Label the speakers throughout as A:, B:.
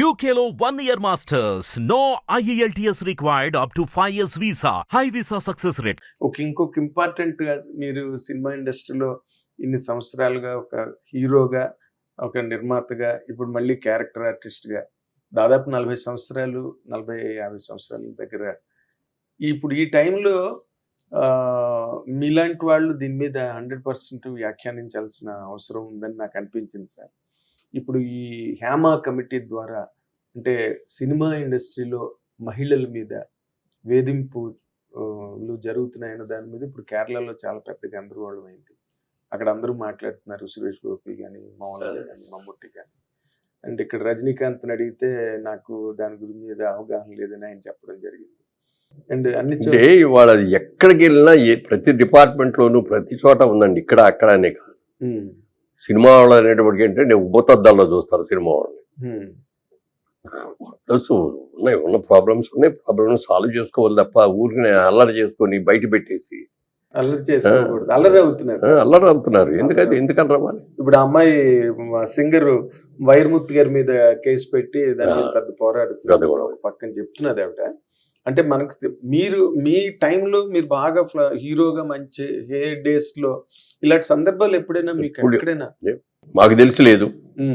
A: యూకేలో one year masters no IELTS required up to five years visa high visa success rate
B: ఒక ఇంకొక ఇంపార్టెంట్గా మీరు సినిమా ఇండస్ట్రీలో ఇన్ని సంవత్సరాలుగా ఒక హీరోగా ఒక నిర్మాతగా ఇప్పుడు మళ్ళీ క్యారెక్టర్ ఆర్టిస్ట్గా దాదాపు నలభై సంవత్సరాలు నలభై యాభై సంవత్సరాల దగ్గర. ఇప్పుడు ఈ టైంలో మీలాంటి వాళ్ళు దీని మీద హండ్రెడ్ పర్సెంట్ వ్యాఖ్యానించాల్సిన అవసరం ఉందని నాకు అనిపించింది సార్. ఇప్పుడు ఈ హ్యామా కమిటీ ద్వారా అంటే సినిమా ఇండస్ట్రీలో మహిళల మీద వేధింపు ఆ, లు జరుగుతున్నాయన్న దాని మీద ఇప్పుడు కేరళలో చాలా పెద్ద గందరగోళం అయింది. అక్కడ అందరూ మాట్లాడుతున్నారు సురేష్ గోపి కానీ మౌన కానీ మమ్ముట్టి కానీ అండ్ ఇక్కడ రజనీకాంత్ అడిగితే నాకు దాని గురించి ఏదో అవగాహన లేదని ఆయన చెప్పడం జరిగింది. అండ్ అన్ని
C: ఇవాళ ఎక్కడికి వెళ్ళినా ఏ ప్రతి డిపార్ట్మెంట్లోనూ ప్రతి చోట ఉందండి. ఇక్కడ అక్కడ అనే కాదు సినిమా వాళ్ళు అనేటప్పటికి ఏంటంటే ఉబ్బతద్దాల్లో చూస్తారు సినిమా వాళ్ళని. ఉన్నాయి ఉన్న ప్రాబ్లమ్స్ ఉన్నాయి. ప్రాబ్లమ్స్ సాల్వ్ చేసుకోవాలి తప్ప ఊరికి అల్లరి చేసుకొని బయట పెట్టేసి.
B: అల్లరి చేసుకోకూడదు. అల్లరి అవుతున్నారు.
C: అల్లరి అవుతున్నారు. ఎందుకంటే ఎందుకని రవ్వాలి
B: ఇప్పుడు అమ్మాయి సింగర్ వైర్ముత్ గారి మీద కేసు పెట్టి దాని మీద పెద్ద పోరాడుతున్నారు పక్కన చెప్తున్నది ఆవిడ. అంటే మనకు మీరు మీ టైంలో మీరు బాగా ఫ్ల- హీరోగా మంచి ఏ డేస్లో ఇలాంటి సందర్భాలు ఎప్పుడైనా మీకు ఎక్కడైనా?
C: మాకు తెలిసి లేదు.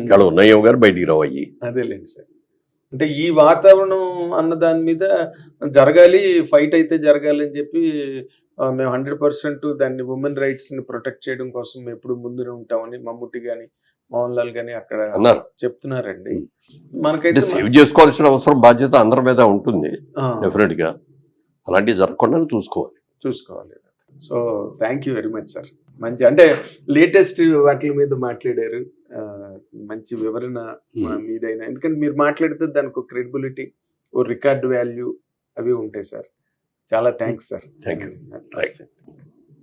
C: ఇక్కడ ఉన్నాయో గారు బయటికి రావయ్యి.
B: అదేలేండి సార్. అంటే ఈ వాతావరణం అన్న దాని మీద జరగాలి ఫైట్ అయితే జరగాలి అని చెప్పి మేము హండ్రెడ్ పర్సెంట్ దాన్ని ఉమెన్ రైట్స్ని ప్రొటెక్ట్ చేయడం కోసం మేము ఎప్పుడు ముందునే ఉంటామని మమ్ముట్టి గాని మోహన్ లాల్ గాని అక్కడ
C: అన్నారు.
B: చెప్తున్నారండి. మనకైతే
C: సేవ్ చేసుకోవాల్సిన అవసరం బాధ్యత అందరి మీద ఉంటుంది. డెఫినెట్గా అలాంటివి జరగకుండా చూసుకోవాలి.
B: చూసుకోవాలి. So thank you very much sir. మంచి అంటే లేటెస్ట్ వాటి మీద మాట్లాడారు. మంచి వివరణ మీదైనా. ఎందుకంటే మీరు మాట్లాడితే దానికి ఒక క్రెడిబిలిటీ ఓ రికార్డ్ వాల్యూ అవి ఉంటాయి సార్. చాలా thanks sir.
C: Thank you.